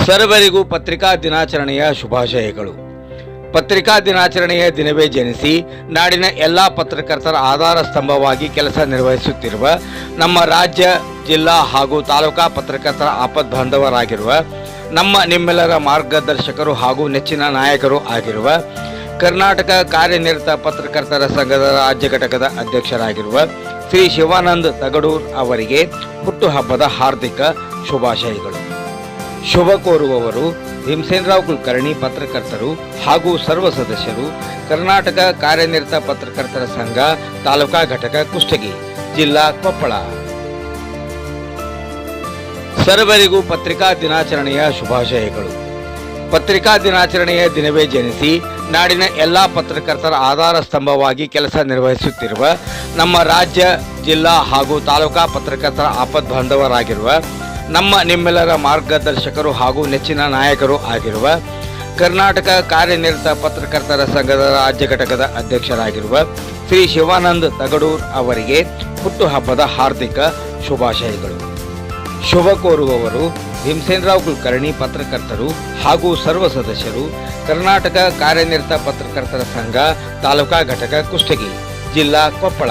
ಸರ್ವರಿಗೂ ಪತ್ರಿಕಾ ದಿನಾಚರಣೆಯ ಶುಭಾಶಯಗಳು. ಪತ್ರಿಕಾ ದಿನಾಚರಣೆಯ ದಿನವೇ ಜನಿಸಿ ನಾಡಿನ ಎಲ್ಲ ಪತ್ರಕರ್ತರ ಆಧಾರ ಸ್ತಂಭವಾಗಿ ಕೆಲಸ ನಿರ್ವಹಿಸುತ್ತಿರುವ ನಮ್ಮ ರಾಜ್ಯ, ಜಿಲ್ಲಾ ಹಾಗೂ ತಾಲೂಕಾ ಪತ್ರಕರ್ತರ ಆಪದ್ ಬಾಂಧವರಾಗಿರುವ ನಮ್ಮ ನಿಮ್ಮೆಲ್ಲರ ಮಾರ್ಗದರ್ಶಕರು ಹಾಗೂ ನೆಚ್ಚಿನ ನಾಯಕರು ಆಗಿರುವ ಕರ್ನಾಟಕ ಕಾರ್ಯನಿರತ ಪತ್ರಕರ್ತರ ಸಂಘದ ರಾಜ್ಯ ಘಟಕದ ಅಧ್ಯಕ್ಷರಾಗಿರುವ ಶ್ರೀ ಶಿವಾನಂದ್ ತಗಡೂರ್ ಅವರಿಗೆ ಹುಟ್ಟುಹಬ್ಬದ ಹಾರ್ದಿಕ ಶುಭಾಶಯಗಳು. ಶುಭ ಕೋರುವವರು ಭೀಮಸೇನರಾವ್ ಕುಲಕರ್ಣಿ ಪತ್ರಕರ್ತರು ಹಾಗೂ ಸರ್ವ ಸದಸ್ಯರು, ಕರ್ನಾಟಕ ಕಾರ್ಯನಿರತ ಪತ್ರಕರ್ತರ ಸಂಘ, ತಾಲೂಕಾ ಘಟಕ ಕುಷ್ಟಗಿ, ಜಿಲ್ಲಾ ಕೊಪ್ಪಳ. ಸರ್ವರಿಗೂ ಪತ್ರಿಕಾ ದಿನಾಚರಣೆಯ ಶುಭಾಶಯಗಳು. ಪತ್ರಿಕಾ ದಿನಾಚರಣೆಯ ದಿನವೇ ಜನಿಸಿ ನಾಡಿನ ಎಲ್ಲ ಪತ್ರಕರ್ತರ ಆಧಾರ ಸ್ತಂಭವಾಗಿ ಕೆಲಸ ನಿರ್ವಹಿಸುತ್ತಿರುವ ನಮ್ಮ ರಾಜ್ಯ, ಜಿಲ್ಲಾ ಹಾಗೂ ತಾಲೂಕಾ ಪತ್ರಕರ್ತರ ಆಪದ್ ಬಾಂಧವರಾಗಿರುವ ನಮ್ಮ ನಿಮ್ಮೆಲ್ಲರ ಮಾರ್ಗದರ್ಶಕರು ಹಾಗೂ ನೆಚ್ಚಿನ ನಾಯಕರು ಆಗಿರುವ ಕರ್ನಾಟಕ ಕಾರ್ಯನಿರತ ಪತ್ರಕರ್ತರ ಸಂಘದ ರಾಜ್ಯ ಘಟಕದ ಅಧ್ಯಕ್ಷರಾಗಿರುವ ಶ್ರೀ ಶಿವಾನಂದ್ ತಗಡೂರ್ ಅವರಿಗೆ ಹುಟ್ಟುಹಬ್ಬದ ಹಾರ್ದಿಕ ಶುಭಾಶಯಗಳು. ಶುಭ ಕೋರುವವರು ಭೀಮಸೇನರಾವ್ ಕುಲಕರ್ಣಿ ಪತ್ರಕರ್ತರು ಹಾಗೂ ಸರ್ವ ಸದಸ್ಯರು ಕರ್ನಾಟಕ ಕಾರ್ಯನಿರತ ಪತ್ರಕರ್ತರ ಸಂಘ ತಾಲೂಕಾ ಘಟಕ ಕುಷ್ಟಗಿ, ಜಿಲ್ಲಾ ಕೊಪ್ಪಳ.